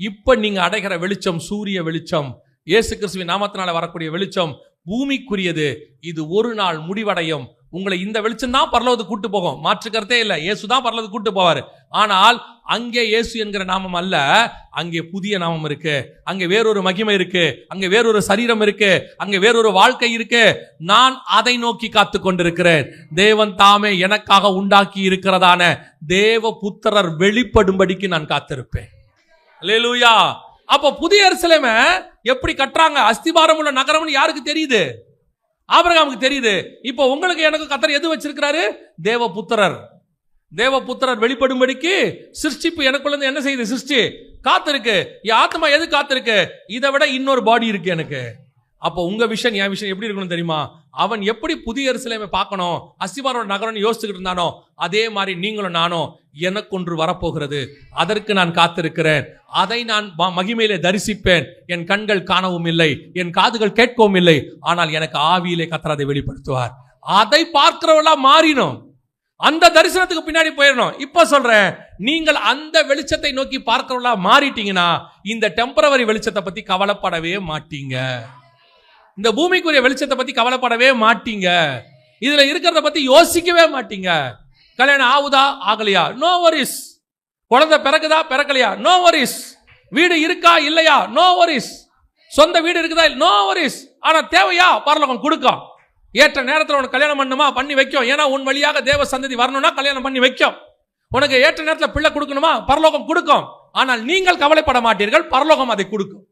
இப்போ நீங்கள் அடைகிற வெளிச்சம் சூரிய வெளிச்சம் இயேசு கிறிஸ்துவின் நாமத்தினால வரக்கூடிய வெளிச்சம் பூமிக்குரியது. இது ஒரு நாள் முடிவடையும். உங்களை இந்த வெளிச்சம் தான் பரலோகத்துக்கு கூட்டு போகும். மாற்று கருத்தே இல்லை. இயேசு தான் பரலோகத்துக்கு கூட்டு போவார். ஆனால் அங்கே இயேசு என்கிற நாமம் அல்ல. அங்கே புதிய நாமம் இருக்கு. அங்கே வேறொரு மகிமை இருக்கு. அங்கே வேறொரு சரீரம் இருக்கு. அங்கே வேறொரு வாழ்க்கை இருக்கு. நான் அதை நோக்கி காத்து கொண்டிருக்கிறேன். தேவன் தாமே எனக்காக உண்டாக்கி இருக்கிறதான தேவ புத்திரர் வெளிப்படும்படிக்கு நான் காத்திருப்பேன். லூயா அப்போ புதிய எருசலேமை எப்படி கட்டுறாங்க? அஸ்திபாரம் உள்ள நகரம்னு யாருக்கு தெரியுது? ஆபரகாமுக்கு தெரியுது. இப்போ உங்களுக்கு எனக்கு கத்தர் எது வச்சிருக்கிறாரு? தேவ புத்திரர் தேவ புத்திரர் வெளிப்படும்படிக்கு சிருஷ்டிப்பு எனக்குள்ள என்ன செய்யுது? சிருஷ்டி. காத்திருக்கு. என் ஆத்மா எது காத்திருக்கு? இதை விட இன்னொரு பாடி இருக்கு எனக்கு. அப்போ உங்கள் விஷன் என் விஷன் எப்படி இருக்கணும் தெரியுமா? அவன் எப்படி புதிய எருசலேமை பார்க்கணும்? அசிவானோட நகரம்னு யோசிச்சுக்கிட்டு இருந்தானோ? அதே மாதிரி நீங்களும் நானும் எனக்கொன்று வரப்போகிறது. அதற்கு நான் காத்திருக்கிறேன். அதை நான் மகிமையிலே தரிசிப்பேன். என் கண்கள் காணவும் இல்லை. என் காதுகள் கேட்கவும் இல்லை. ஆனால் எனக்கு ஆவியிலே கத்தர் அதை வெளிப்படுத்துவார். அதை பார்க்கிறவளா மாறினோம். அந்த தரிசனத்துக்கு பின்னாடி போயிடணும். இப்ப சொல்றேன் நீங்கள் அந்த வெளிச்சத்தை நோக்கி பார்க்கிறவளா மாறிட்டீங்கன்னா இந்த டெம்பரவரி வெளிச்சத்தை பத்தி கவலைப்படவே மாட்டீங்க. இந்த பூமிக்குரிய வெளிச்சத்தை பத்தி கவலைப்படவே மாட்டீங்க. இதுல இருக்கிறத பத்தி யோசிக்கவே மாட்டீங்க. கல்யாணம் ஆகுதா ஆகலையா? நோ வரிஸ் குழந்தை பிறகுதா பிறக்கலையா? நோ வரிஸ் வீடு இருக்கா இல்லையா? நோ வரிஸ் சொந்த வீடு இருக்குதா நோ வரிஸ் ஆனா தேவையா? பரலோகம் கொடுக்கும் ஏற்ற நேரத்தில் உனக்கு கல்யாணம் பண்ணுமா பண்ணி வைக்கும். ஏன்னா உன் வழியாக தேவ சந்ததி வரணும்னா கல்யாணம் பண்ணி வைக்கும். உனக்கு ஏற்ற நேரத்தில் பிள்ளை கொடுக்கணுமா? பரலோகம் கொடுக்கும். ஆனால் நீங்கள் கவலைப்பட மாட்டீர்கள். பரலோகம் அதை கொடுக்கும்.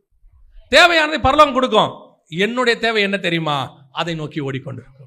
தேவையானதை பரலோகம் கொடுக்கும். என்னுடைய தேவை என்ன தெரியுமா? அதை நோக்கி ஓடிக்கொண்டிருக்கும்.